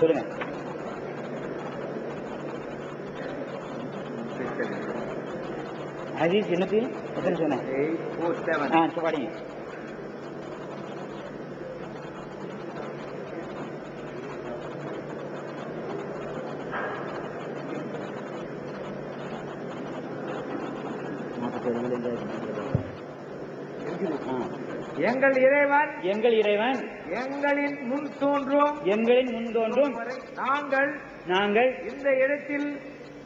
சொல்லுங்க அஜீஸ் என்னது எத்தனை சொன்னேன் ஆ படிங்க. எங்கள் இறைவன் எங்கள் இறைவன் எங்களின் முன் தோன்றும் எங்களின் முன் தோன்றும் நாங்கள் நாங்கள் இந்த இடத்தில்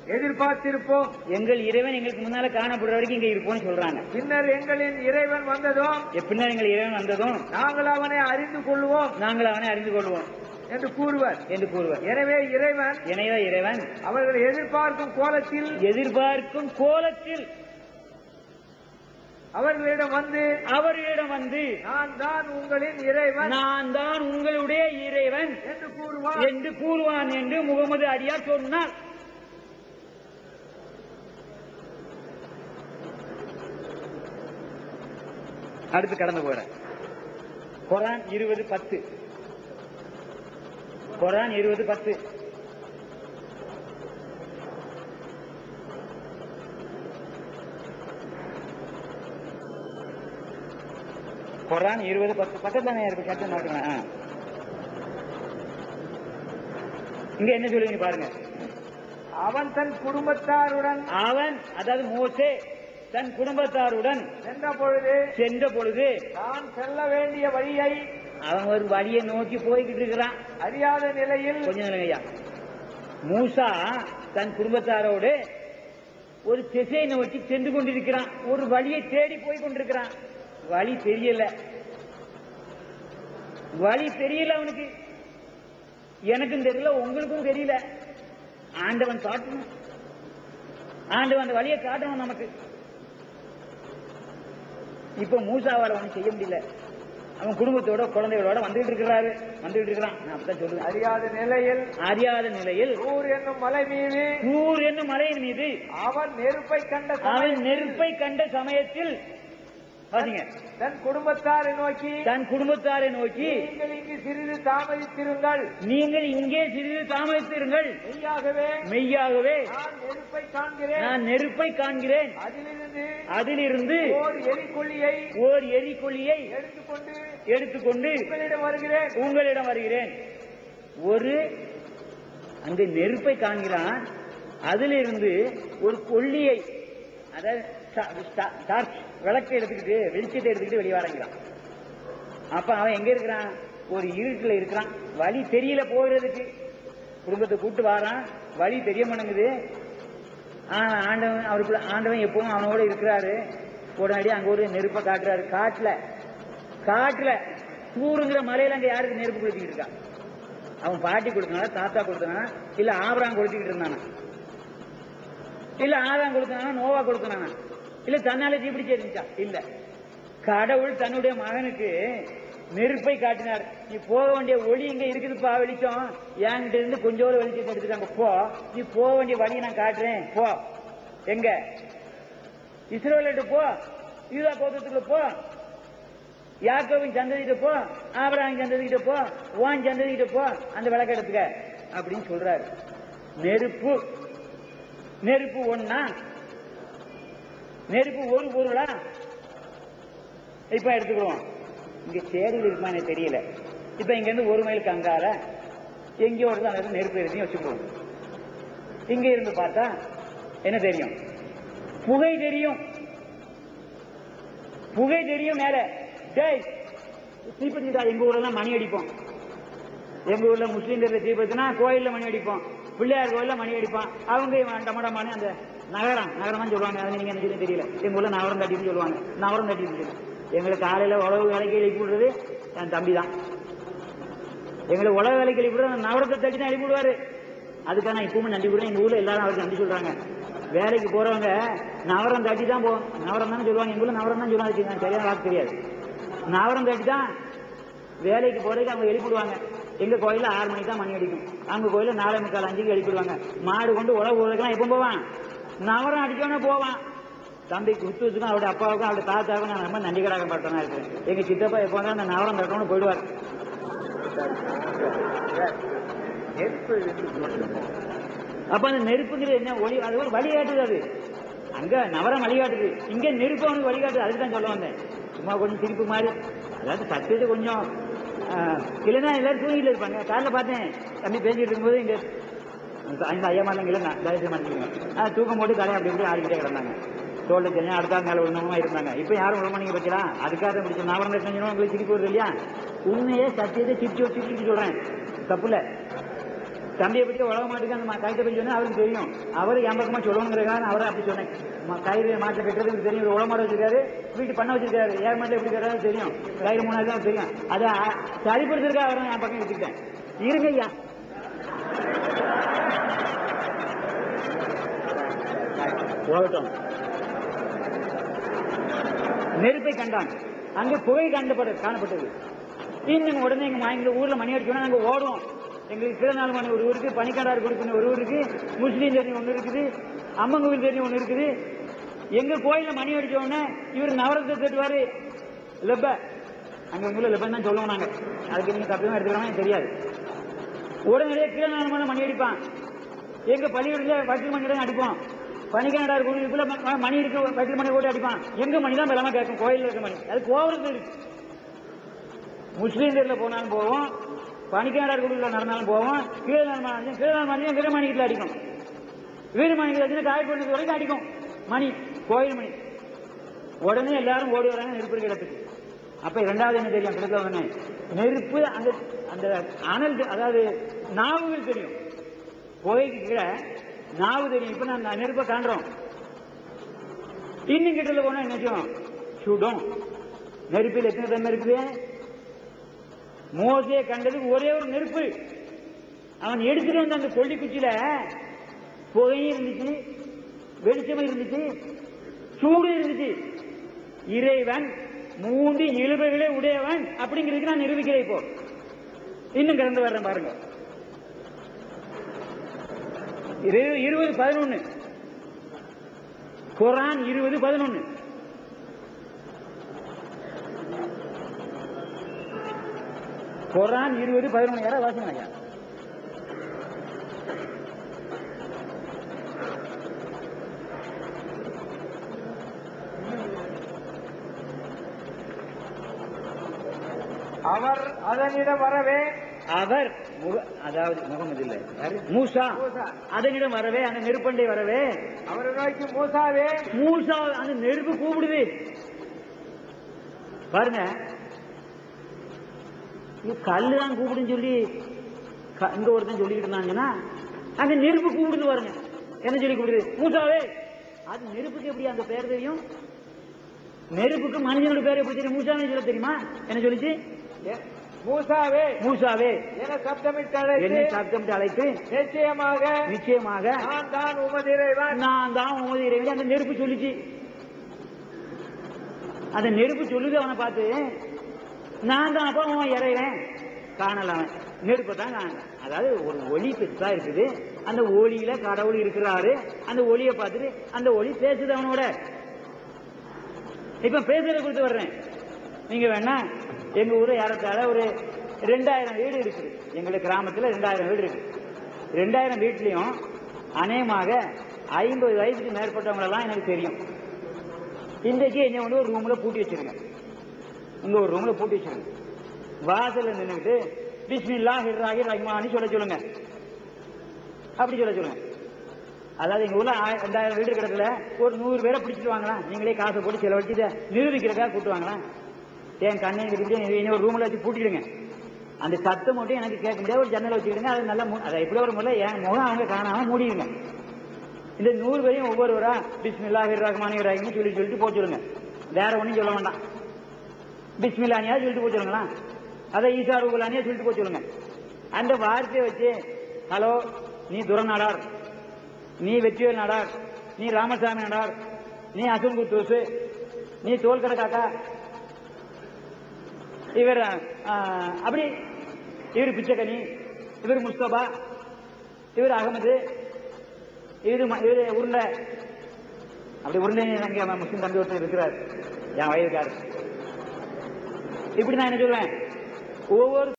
எதிர்பார்த்திருப்போம். எங்கள் இறைவன் எங்களுக்கு முன்னால காணப்படுற வரைக்கும் இங்க இருப்போம்னு சொல்றாங்க. பின்னர் எங்களின் இறைவன் வந்ததும் எப்படின்னா எங்கள் இறைவன் வந்ததும் நாங்கள் அவனை அறிந்து கொள்வோம். நாங்கள் அவனை அறிந்து கொள்வோம். என்று கூறுவர். என்று கூறுவர். எனவே இறைவன் எனவே இறைவன் அவர்கள் எதிர்பார்க்கும் கோலத்தில் எதிர்பார்க்கும் கோலத்தில் அவர்களிடம் வந்து அவர்களிடம் வந்து நான் தான் உங்களின் இறைவன் நான் தான் உங்களுடைய இறைவன் என்று கூறுவான். என்று கூறுவான் என்று முகமது அடியார் சொன்னார். அடுத்து கடந்து போற குரான் இருபது பத்து. குரான் இருபது பத்து. குரான் இருபது பத்து பக்கத்துல இருக்கு. சட்டம் ஆ. இங்க என்ன சொல்லுவீங்க பாருங்க. அவன் தன் குடும்பத்தாருடன் அவன் அதாவது மோசே தன் குடும்பத்தாருடன் சென்ற பொழுது சென்ற பொழுது தான் செல்ல வேண்டிய வழியை அவன் ஒரு வழியை நோக்கி போய்கிட்டு இருக்கிறான். அறியாத நிலையில் கொஞ்சம் ஐயா. மூசா தன் குடும்பத்தாரோடு ஒரு திசையை நோக்கி சென்று கொண்டிருக்கிறான். ஒரு வழியை தேடி போய் கொண்டிருக்கிறான். வழி தெரியல. வழி தெரியல அவனுக்கு. எனக்கும் தெரியல உங்களுக்கும் தெரியல. ஆண்டவன் காட்டணும். ஆண்டவன் அந்த வழியை காட்டணும் நமக்கு. இப்ப மூசாவால ஒன்றும் செய்ய முடியல. அவன் குடும்பத்தோட குழந்தைகளோட வந்துட்டு இருக்கிறாரு. வந்துட்டு இருக்கிறான். நான் அப்படிதான் சொல்லுவேன். அறியாத நிலையில் அறியாத நிலையில் ஊர் என்னும் மலை மீது ஊர் என்னும் மலையின் மீது அவன் நெருப்பை கண்ட அவன் நெருப்பை கண்ட சமயத்தில் தன் குடும்பத்தாரை நோக்கி தன் குடும்பத்தாரை நோக்கி நீங்கள் இங்கு சிறிது தாமதித்திருங்கள். நீங்கள் இங்கே சிறிது தாமதித்திருங்கள். மெய்யாகவே மெய்யாகவே நான் நெருப்பை காண்கிறேன். நான் நெருப்பை காண்கிறேன். அதிலிருந்து அதிலிருந்து ஓர் எரிக்கொள்ளியை ஓர் எரிக்கொள்ளியை எடுத்துக்கொண்டு எடுத்துக்கொண்டு உங்களிடம் வருகிறேன். உங்களிடம் வருகிறேன். ஒரு அந்த நெருப்பை காண்கிறான். அதிலிருந்து ஒரு கொள்ளியை அதாவது டார்ச் விளக்கை எடுத்துக்கிட்டு வெளிச்சத்தை எடுத்துக்கிட்டு வெளியே வரங்கிறான் அப்ப அவன் எங்க இருக்கிறான்? ஒரு இருட்டுல இருக்கிறான். வழி தெரியல போகிறதுக்கு குடும்பத்தை கூட்டு வாரான். வழி தெரிய மாட்டேங்குது. ஆனா ஆண்டவன் அவருக்குள்ள ஆண்டவன் எப்பவும் அவனோட இருக்கிறாரு. உடனடி அங்க ஒரு நெருப்பை காட்டுறாரு. காட்டுல காட்டுல கூறுங்கிற மலையில அங்க யாருக்கு நெருப்பு கொடுத்துக்கிட்டு இருக்கான் அவன் பாட்டி கொடுத்தானா தாத்தா கொடுத்தானா இல்ல ஆபரான் கொடுத்துக்கிட்டு இருந்தானா? இல்ல ஆதாம் கொடுத்தானா நோவா கொடுத்தானா இல்ல தன்னால தீப்பிடிச்சு சேர்ந்துச்சா இல்ல. கடவுள் தன்னுடைய மகனுக்கு நெருப்பை காட்டினார். நீ போக வேண்டிய ஒளி இங்க இருக்குதுப்பா வெளிச்சம். என்கிட்ட இருந்து கொஞ்சோடு வெளிச்சத்தை எடுத்துட்டாங்க? போ. நீ போக வேண்டிய வழியை நான் காட்டுறேன். போ. எங்க? இஸ்ரோலிட்டு போ. யூதா கோத்திரத்துக்குள்ள போ. யாக்கோவின் சந்ததிக்கிட்ட போ. ஆபரான் சந்ததிக்கிட்ட போ. ஓன் சந்ததிக்கிட்ட போ. அந்த விளக்க எடுத்துக்க. அப்படின்னு சொல்றாரு. நெருப்பு. நெருப்பு ஒன்னா நெருப்பு ஒரு பொருளா? இப்ப எடுத்துக்கிறோம் இங்க சேரியில் இருக்குமா எனக்கு தெரியல. இப்ப இங்க இருந்து ஒரு மைலுக்கு அங்கால எங்கேயோ ஒரு தான் நெருப்பு இருக்குன்னு வச்சுக்கிறோம் இங்க இருந்து பார்த்தா என்ன தெரியும்? புகை தெரியும். புகை தெரியும் மேல. டேய் தீப்பத்திடா எங்க ஊர்ல மணி அடிப்போம். எங்க ஊர்ல முஸ்லீம்ல தீபத்தினா கோயில்ல மணி அடிப்போம். பிள்ளையார் கோயிலில் மணி அடிப்பான். அவங்க இவன் டமடமானு அந்த நகரம் நகரம்னு சொல்லுவாங்க. அது நீங்க என்ன தெரியல. எங்க ஊர்ல நகரம் தட்டின்னு சொல்லுவாங்க. நகரம் தட்டின்னு எங்களுக்கு காலையில உழவு வேலைக்கு எழுப்பி விடுறது என் தம்பி தான் எங்களை உழவு வேலைக்கு எழுப்பி விடுறது நகரத்தை தட்டி தான் எழுப்பி விடுவாரு. அதுக்காக நான் இப்பவும் நன்றி விடுறேன் எங்க ஊர்ல எல்லாரும் அவருக்கு நன்றி சொல்றாங்க. வேலைக்கு போறவங்க நவரம் தட்டி தான் போவோம் நவரம் தானே சொல்லுவாங்க. எங்க ஊர்ல நவரம் தான் சொல்லுவாங்க சரியான வாக்கு தெரியாது. நவரம் தட்டி தான் வேலைக்கு போறதுக்கு அவங்க எழுப்பிடுவாங்க எங்க கோயில்ல ஆறு மணிக்கு தான் மணி அடிக்கும். அவங்க கோயில்ல நாலே முக்கால் அஞ்சுக்கு எழுப்பிடுவாங்க. மாடு கொண்டு உழவு ஊருக்கெல்லாம் எப்போ போவான்? நவரம் அடிச்சோன்னே போவான். தம்பி குத்து வச்சுக்கும் அவருடைய அப்பாவுக்கும் அவருடைய தாத்தாவுக்கும் நான் ரொம்ப நன்றி கடாக பட்டனா இருக்கேன் எங்க சித்தப்பா எப்போ அந்த நவரம் தட்டணும்னு போயிடுவார். அப்ப அந்த நெருப்புங்கிறது என்ன ஒளி அது ஒரு வழிகாட்டுது அது. அங்க நவரம் வழிகாட்டுது. இங்க நெருப்பு அவனுக்கு வழிகாட்டுது. அதுக்கு தான் சொல்ல வந்தேன். சும்மா கொஞ்சம் சிரிப்பு மாதிரி. அதாவது சத்தியத்தை கொஞ்சம் இல்லைன்னா எல்லாரும் தூங்கிட்டு இருப்பாங்க. காரில் பார்த்தேன் தம்பி பேசிட்டு இருக்கும்போது இங்கே அந்த ஐயா மாதம் இல்லை தயவுசெய்து மாட்டேங்க தூக்கம் போட்டு தலையை அப்படி இப்படி ஆடிக்கிட்டே கிடந்தாங்க. தோல்ல தெரியும் அடுத்த மேலே உண்மையாக இருந்தாங்க. இப்போ யாரும் விழ நீங்கள் பத்தியா அதுக்காக பிடிச்ச நவரம் செஞ்சோம் உங்களுக்கு சிரிப்பு வருது இல்லையா? உண்மையே சத்தியத்தை சிரிச்சு சிரிச்சு சொல்கிறேன் தப்பு இல்லை தம்பியை பற்றி உலக மாட்டுக்கு அந்த கழுத்தை பற்றி சொன்னால் அவருக்கு தெரியும். அவர் என் பக்கமாக சொல்லணுங்கிறதுக்காக அவரை அப்படி சொன்னேன். கயிறு மாட்டை கட்டுறது தெரியும். இவர் உலக மாடு வச்சிருக்காரு வீட்டு பண்ண வச்சிருக்காரு. ஏழு மாட்டை எப்படி கட்டுறது தெரியும். கயிறு மூணாவது தான் தெரியும். அதை சரிப்படுத்திருக்கா அவரை என் பக்கம் எடுத்துக்கிட்டேன் இருங்க ஐயா. போகட்டும். நெருப்பை கண்டான். அங்க புகை கண்டப்பட காணப்பட்டது. இன்னும் உடனே எங்க எங்க ஊர்ல மணி அடிச்சோன்னா நாங்க ஓடுவோம். எங்களுக்கு திருநாள் மணி ஒரு ஊருக்கு பனிக்காடார் கொடுக்கணும் ஒரு ஊருக்கு முஸ்லீம் தெரியும் ஒண்ணு இருக்குது அம்மன் கோவில் தெரியும் ஒண்ணு இருக்குது. எங்க கோயில மணி அடிச்ச உடனே இவர் நவரத்தை தட்டுவாரு லெப்ப. அங்க உங்களை லெப்பன் தான் சொல்லுவோம் நாங்க. அதுக்கு நீங்க தப்பி எடுத்துக்கிறோம் எனக்கு தெரியாது. உடனடியே கீழே மணி மணி அடிப்பான். எங்க பள்ளிக்கூடத்துல வக்கீல் மணி தான் அடிப்போம் பனிக்கனடார் கோயிலுக்குள்ள மணி இருக்கு வக்கீல் மணி போட்டு அடிப்பான். எங்க மணி தான் பலமா கேட்கும்? கோயில்ல இருக்க மணி. அது கோபுரத்துல இருக்கு. முஸ்லீம் தெருல போனாலும் போவோம். பனிக்கனடார் கோயிலுக்குள்ள நடந்தாலும் போவோம். கீழே மணி கீழே மணி வீரமணிக்கிட்ட அடிக்கும் வீரமணிக்கிட்ட அடிச்சுன்னா காயப்பட்டு வரைக்கும் அடிக்கும். மணி. கோயில் மணி. உடனே எல்லாரும் ஓடி வராங்க நெருப்பு இடத்துக்கு. அப்ப இரண்டாவது என்ன தெரியும்? கிடைத்த உடனே நெருப்பு அந்த அந்த அனல் அதாவது நாவுகள் தெரியும். புகைக்கு கீழே நாவு தெரியும். இப்ப நான் நெருப்பை காண்றோம். இன்னும் கிட்ட போனா என்ன செய்யும்? சுடும். நெருப்பில் எத்தனை தன்மை இருக்குது மோசே கண்டது ஒரே ஒரு நெருப்பு. அவன் எடுத்துட்டு வந்த அந்த கொல்லி குச்சியில புகையும் இருந்துச்சு வெளிச்சமும் இருந்துச்சு. சூடு இருந்துச்சு. இறைவன் மூன்று இழுவைகளே உடையவன் அப்படிங்கிறதுக்கு நான் நிரூபிக்கிறேன் இப்போ. இன்னும் கடந்து வர்றேன் பாருங்க. இரு- இருபது பதினொன்னு. குரான் இருபது பதினொன்னு. குரான் இருபது பதினொன்னு யாராவது வாசிங்க ஐயா அவர் அதனிடம் வரவே அவர் அதாவது முகமது இல்ல? மூசா. அதனிடம் வரவே அந்த நெருப்பண்டை வரவே. அவரை நோக்கி மூசாவே. மூசா அந்த நெருப்பு கூப்பிடுது. பாருங்க. கல்லு தான் கூப்பிடுன்னு சொல்லி இங்க ஒருத்தன் சொல்லிக்கிட்டு இருந்தாங்கன்னா அந்த நெருப்பு கூப்பிடுது பாருங்க. என்ன சொல்லி கூப்பிடுது? மூசாவே. அது நெருப்புக்கு எப்படி அந்த பேர் தெரியும்? நெருப்புக்கு மனிதனோட பேர் எப்படி தெரியும்? மூசாவே சொல்ல தெரியுமா? என்ன சொல்லிச்சு? மூசாவே. மூசாவே. என சப்தமிட்டு என்னை அழைத்து சப்தம் அழைத்து நிச்சயமாக நிச்சயமாக நான் தான் உமது இறைவன். நான் தான் உமது இறைவன். அந்த நெருப்பு சொல்லிச்சு. அந்த நெருப்பு சொல்லுது அவனை பார்த்து. நான் தான் அப்ப அவன் இறைவன். காணல அவன். நெருப்பை தான் காணல. அதாவது ஒரு ஒளி பெருசா இருக்குது. அந்த ஒளியில கடவுள் இருக்கிறாரு. அந்த ஒளியை பார்த்துட்டு அந்த ஒளி பேசுது அவனோட. இப்ப பேசுறத குறித்து வர்றேன். நீங்க வேணா எங்க ஊர் ஏறத்தாழ ஒரு ரெண்டாயிரம் வீடு இருக்குது. எங்களுடைய கிராமத்தில் ரெண்டாயிரம் வீடு இருக்கு. ரெண்டாயிரம் வீட்லையும் அநேகமாக ஐம்பது வயசுக்கு மேற்பட்டவங்களெல்லாம் எனக்கு தெரியும். இன்றைக்கு என்ன வந்து ஒரு ரூமில் பூட்டி வச்சிருங்க. உங்கள் ஒரு ரூமில் பூட்டி வச்சிருங்க. வாசல்ல நின்றுக்கிட்டு பிஸ்மில்லா ஹிர்ராகி ரஹ்மானி சொல்ல சொல்லுங்க. அப்படி சொல்ல சொல்லுங்க. அதாவது எங்கள் ஊரில் ரெண்டாயிரம் வீடு கிடக்கல. ஒரு நூறு பேரை பிடிச்சிட்டு வாங்கலாம். நீங்களே காசை போட்டு செலவழிச்சு இதை நிரூபிக்கிறதுக்காக கூப்பிட்டு வாங்கலாம். என் கண்ணை கிட்ட நீ ஒரு ரூம்ல வச்சு பூட்டிடுங்க. அந்த சத்தம் மட்டும் எனக்கு கேட்க முடியாது ஒரு ஜன்னல் வச்சுக்கிடுங்க அது நல்லா அதை எப்படி ஒரு முறை என் முகம் அவங்க காணாம மூடிடுங்க. இந்த நூறு பேரையும் ஒவ்வொருவரா பிஸ்மில்லா ரஹ்மானி ரஹீம்னு சொல்லி சொல்லிட்டு போச்சுருங்க வேற ஒன்றும் சொல்ல வேண்டாம். பிஸ்மில்லானியா சொல்லிட்டு போச்சுருங்களா அதை ஈசா ரூபலானியா சொல்லிட்டு போச்சுருங்க அந்த வார்த்தையை வச்சு ஹலோ நீ துரநாடார் நீ வெற்றிவேல் நாடார். நீ ராமசாமி நாடார். நீ அசுல் குத்தூசு. நீ தோல்கட காக்கா. இவர் அப்படி இவர் பிச்சைக்கனி இவர் முஸ்தபா இவர் அகமது இது இவர் உருண்டை. அப்படி உருண்டை அங்கே முஸ்லீம் தம்பி ஒருத்தர் இருக்கிறார். என் வயதுக்காரர். இப்படி நான் என்ன சொல்லுவேன் ஒவ்வொரு